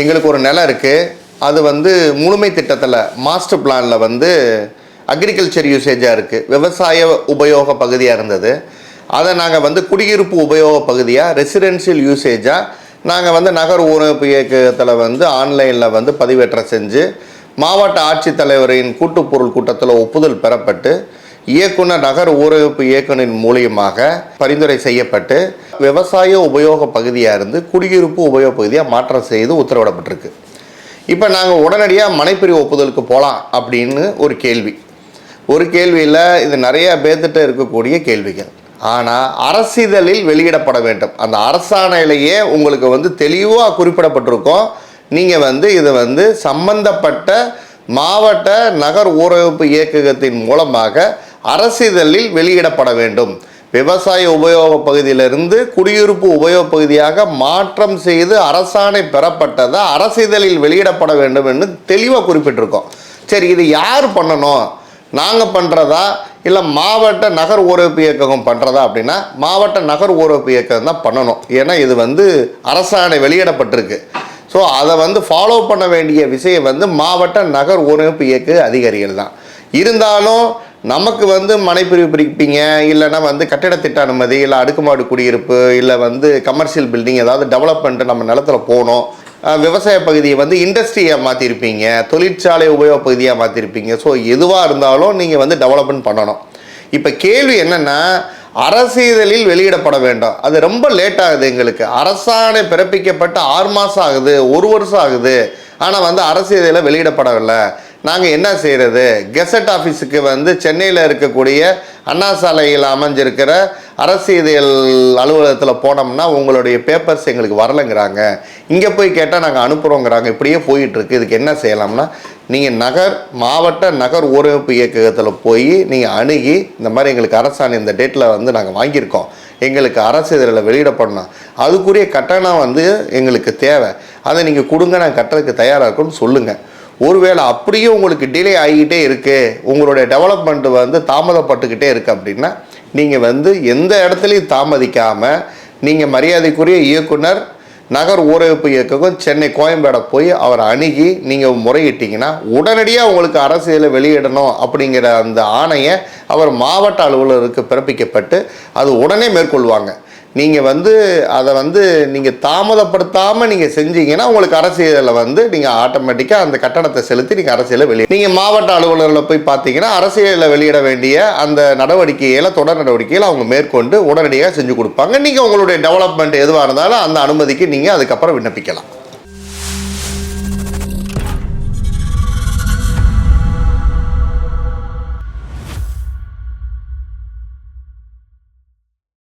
எங்களுக்கு ஒரு நிலம் இருக்குது அது வந்து முழுமை திட்டத்தில் மாஸ்டர் பிளானில் வந்து அக்ரிகல்ச்சர் யூசேஜாக இருக்குது விவசாய உபயோக பகுதியாக இருந்தது. அதை நாங்கள் வந்து குடியிருப்பு உபயோக பகுதியாக ரெசிடென்ஷியல் யூசேஜாக நாங்கள் வந்து நகர் ஊரமைப்பு இயக்கத்தில் வந்து ஆன்லைனில் வந்து பதிவேற்றம் செஞ்சு மாவட்ட ஆட்சித்தலைவரின் கூட்டுப்பொருள் கூட்டத்தில் ஒப்புதல் பெறப்பட்டு இயக்குனர் நகர் ஊரகப்பு இயக்குனரின் மூலியமாக பரிந்துரை செய்யப்பட்டு விவசாய உபயோக பகுதியாக இருந்து குடியிருப்பு உபயோக பகுதியாக மாற்றம் செய்து உத்தரவிடப்பட்டிருக்கு. இப்போ நாங்கள் உடனடியாக மனைப்பிரிவு ஒப்புதலுக்கு போகலாம் அப்படின்னு ஒரு கேள்வி. ஒரு கேள்வியில் இது நிறையா பேர்த்திட்ட இருக்கக்கூடிய கேள்விகள். ஆனால் அரசிதழில் வெளியிடப்பட வேண்டும். அந்த அரசாணையிலேயே உங்களுக்கு வந்து தெளிவாக குறிப்பிடப்பட்டிருக்கும். நீங்கள் வந்து இது வந்து சம்பந்தப்பட்ட மாவட்ட நகர் ஊரமைப்பு இயக்ககத்தின் மூலமாக அரசிதழில் வெளியிடப்பட வேண்டும். விவசாய உபயோக பகுதியிலிருந்து குடியிருப்பு உபயோக பகுதியாக மாற்றம் செய்து அரசாணை பெறப்பட்டதை அரசிதழில் வெளியிடப்பட வேண்டும் என்று தெளிவாக குறிப்பிட்டிருக்கோம். சரி இது யார் பண்ணணும்? நாங்கள் பண்ணுறதா இல்லை மாவட்ட நகர் ஊரமைப்பு இயக்ககம் பண்ணுறதா அப்படின்னா மாவட்ட நகர் ஊரமைப்பு இயக்கம் தான் பண்ணணும். ஏன்னா இது வந்து அரசாணை வெளியிடப்பட்டிருக்கு. ஸோ அதை வந்து ஃபாலோ பண்ண வேண்டிய விஷயம் வந்து மாவட்ட நகர் ஊரமைப்பு இயக்க அதிகாரிகள் தான். இருந்தாலும் நமக்கு வந்து மனைப்பிரிவு பிரிப்பீங்க இல்லைன்னா வந்து கட்டிட திட்ட அனுமதி இல்லை அடுக்குமாடு குடியிருப்பு இல்லை வந்து கமர்ஷியல் பில்டிங் ஏதாவது டெவலப்மெண்ட்டு நம்ம நிலத்துல போகணும். விவசாய பகுதியை வந்து இண்டஸ்ட்ரியாக மாற்றிருப்பீங்க தொழிற்சாலை உபயோக பகுதியாக மாற்றிருப்பீங்க ஸோ எதுவாக இருந்தாலும் நீங்கள் வந்து டெவலப்மெண்ட் பண்ணணும். இப்போ கேள்வி என்னென்னா அரசிதழில் வெளியிடப்பட வேண்டும். அது ரொம்ப லேட் ஆகுது எங்களுக்கு. அரசாணை பிறப்பிக்கப்பட்டு ஆறு மாதம் ஆகுது ஒரு வருஷம் ஆகுது. ஆனால் வந்து அரசியலில் வெளியிடப்படவில்லை. நாங்கள் என்ன செய்கிறது கெசட் ஆஃபீஸுக்கு வந்து சென்னையில் இருக்கக்கூடிய அண்ணா சாலையில் அமைஞ்சிருக்கிற அரசியல் அலுவலகத்தில் போனோம்னா உங்களுடைய பேப்பர்ஸ் எங்களுக்கு வரலைங்கிறாங்க. இங்கே போய் கேட்டால் நாங்கள் அனுப்புகிறோங்கிறாங்க இப்படியே போயிட்டுருக்கு. இதுக்கு என்ன செய்யலாம்னா நீங்கள் நகர் மாவட்ட நகர் ஊரமைப்பு இயக்ககத்தில் போய் நீங்கள் அணுகி இந்த மாதிரி எங்களுக்கு அரசாணை இந்த டேட்டில் வந்து நாங்கள் வாங்கியிருக்கோம். எங்களுக்கு அரசு இதில் வெளியிடப்படணும். அதுக்குரிய கட்டணம் வந்து எங்களுக்கு தேவை. அதை நீங்கள் கொடுங்க நான் கட்டுறதுக்கு தயாராக இருக்கும்னு சொல்லுங்கள் ஒருவேளை அப்படியே உங்களுக்கு டிலே ஆகிக்கிட்டே இருக்குது உங்களுடைய டெவலப்மெண்ட் வந்து தாமதப்பட்டுக்கிட்டே இருக்குது அப்படின்னா நீங்கள் வந்து எந்த இடத்துலையும் தாமதிக்காமல் நீங்கள் மரியாதைக்குரிய இயக்குனர் நகர் ஊரமைப்பு இயக்ககம் சென்னை கோயம்பேடை போய் அவரை அணுகி நீங்கள் முறையிட்டீங்கன்னா உடனடியாக உங்களுக்கு அரசியலை வெளியிடணும் அப்படிங்கிற அந்த ஆணையை அவர் மாவட்ட அலுவலருக்கு பிறப்பிக்கப்பட்டு அது உடனே மேற்கொள்வாங்க. நீங்கள் வந்து அதை வந்து நீங்கள் தாமதப்படுத்தாமல் நீங்கள் செஞ்சீங்கன்னா உங்களுக்கு அரசியலில் வந்து நீங்கள் ஆட்டோமேட்டிக்காக அந்த கட்டணத்தை செலுத்தி நீங்கள் அரசியலை வெளியே நீங்கள் மாவட்ட அலுவலர்களில் போய் பார்த்தீங்கன்னா அரசியலில் வெளியிட வேண்டிய அந்த நடவடிக்கைகளை தொடர் நடவடிக்கைகளை அவங்க மேற்கொண்டு உடனடியாக செஞ்சு கொடுப்பாங்க. நீங்கள் உங்களுடைய டெவலப்மெண்ட் எதுவாக இருந்தாலும் அந்த அனுமதிக்கு நீங்கள் அதுக்கப்புறம் விண்ணப்பிக்கலாம்.